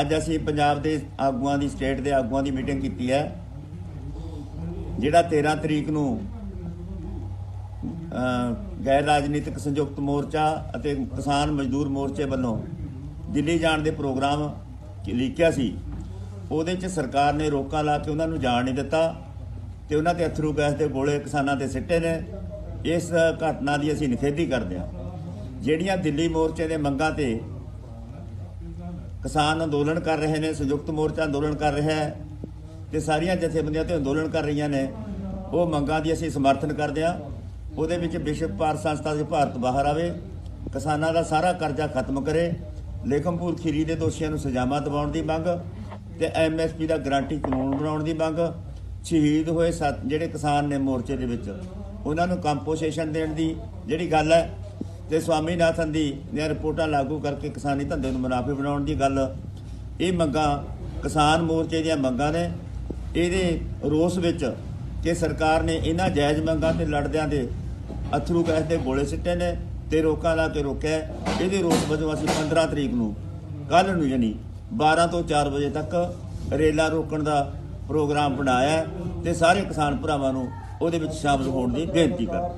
ਅੱਜ ਅਸੀਂ ਪੰਜਾਬ ਦੇ ਆਗੂਆਂ ਦੀ, ਸਟੇਟ ਦੇ ਆਗੂਆਂ ਦੀ ਮੀਟਿੰਗ ਕੀਤੀ ਹੈ, ਜਿਹੜਾ 13 ਤਰੀਕ ਨੂੰ ਗੈਰ ਰਾਜਨੀਤਿਕ ਸੰਯੁਕਤ ਮੋਰਚਾ ਅਤੇ ਕਿਸਾਨ ਮਜ਼ਦੂਰ ਮੋਰਚੇ ਵੱਲੋਂ ਦਿੱਲੀ ਜਾਣ ਦੇ ਪ੍ਰੋਗਰਾਮ ਲਿਖਿਆ ਸੀ, ਉਹਦੇ 'ਚ ਸਰਕਾਰ ਨੇ ਰੋਕਾਂ ਲਾ ਕੇ ਉਹਨਾਂ ਨੂੰ ਜਾਣ ਨਹੀਂ ਦਿੱਤਾ ਤੇ ਉਹਨਾਂ ਤੇ ਅਥਰੂ ਗੈਸ ਦੇ ਗੋਲੇ ਕਿਸਾਨਾਂ ਤੇ ਸਿੱਟੇ ਨੇ। ਇਸ ਘਟਨਾ ਦੀ ਅਸੀਂ ਨਿਖੇਧੀ ਕਰਦੇ ਹਾਂ। ਜਿਹੜੀਆਂ ਦਿੱਲੀ ਮੋਰਚੇ ਦੇ ਮੰਗਾਂ ਤੇ ਕਿਸਾਨ ਅੰਦੋਲਨ ਕਰ ਰਹੇ ਨੇ, ਸੰਯੁਕਤ ਮੋਰਚਾ ਅੰਦੋਲਨ ਕਰ ਰਿਹਾ ਹੈ ਤੇ ਸਾਰੀਆਂ ਜਥੇਬੰਦੀਆਂ ਤੇ ਅੰਦੋਲਨ ਕਰ ਰਹੀਆਂ ਨੇ। ਉਹ ਮੰਗਾਂ ਦੀ ਅਸੀਂ ਸਮਰਥਨ ਕਰਦੇ ਹਾਂ। ਉਹਦੇ ਵਿੱਚ ਵਿਸ਼ਵ ਭਾਰਤ ਸੰਸਥਾ ਦੇ ਭਾਰਤ ਬਾਹਰ ਆਵੇ, ਕਿਸਾਨਾਂ ਦਾ ਸਾਰਾ ਕਰਜ਼ਾ ਖਤਮ ਕਰੇ, ਲੇਖਮਪੁਰ ਖੀਰੀ ਦੇ ਦੋਸ਼ੀਆਂ ਨੂੰ ਸਜ਼ਾਵਾਂ ਦਿਵਾਉਣ ਦੀ ਮੰਗ ਤੇ ਐਮਐਸਪੀ ਦਾ ਗਾਰੰਟੀ ਕਾਨੂੰਨ ਬਣਾਉਣ ਦੀ ਮੰਗ। ਸ਼ਹੀਦ ਹੋਏ ਸੱਤ ਜਿਹੜੇ ਕਿਸਾਨ ਨੇ ਮੋਰਚੇ ਦੇ ਵਿੱਚ, ਉਹਨਾਂ ਨੂੰ ਕੰਪੋਜੀਸ਼ਨ ਦੇਣ ਦੀ ਜਿਹੜੀ ਗੱਲ ਹੈ ਤੇ ਸਵਾਮੀਨਾਥਨ ਦੀ ਦੀਆਂ ਰਿਪੋਰਟਾਂ ਲਾਗੂ ਕਰਕੇ ਕਿਸਾਨੀ ਧੰਦੇ ਨੂੰ ਮੁਨਾਫੇ ਬਣਾਉਣ ਦੀ ਗੱਲ। ਇਹ ਮੰਗਾਂ ਕਿਸਾਨ ਮੋਰਚੇ ਦੀਆਂ ਮੰਗਾਂ ਨੇ। ਇਹਦੇ ਰੋਸ ਵਿੱਚ ਕਿ ਸਰਕਾਰ ਨੇ ਇਹਨਾਂ ਜਾਇਜ਼ ਮੰਗਾਂ ਤੇ ਲੜਦਿਆਂ ਦੇ ਅਥਰੂ ਗੈਸ ਦੇ ਗੋਲੇ ਸਿੱਟੇ ਨੇ ਤੇ ਰੋਕਾਂ ਲਾ ਕੇ ਰੋਕਿਆ ਇਹਦੇ ਰੋਸ ਵਜੋਂ ਅਸੀਂ 15 ਤਰੀਕ ਨੂੰ ਕੱਲ ਨੂੰ ਯਾਨੀ 12 ਤੋਂ 4 ਵਜੇ ਤੱਕ ਰੇਲਾ ਰੋਕਣ ਦਾ ਪ੍ਰੋਗਰਾਮ ਬਣਾਇਆ ਹੈ ਤੇ ਸਾਰੇ ਕਿਸਾਨ ਭਰਾਵਾਂ ਨੂੰ ਉਹਦੇ ਵਿੱਚ ਸ਼ਾਮਲ ਹੋਣ ਦੀ ਬੇਨਤੀ ਕਰ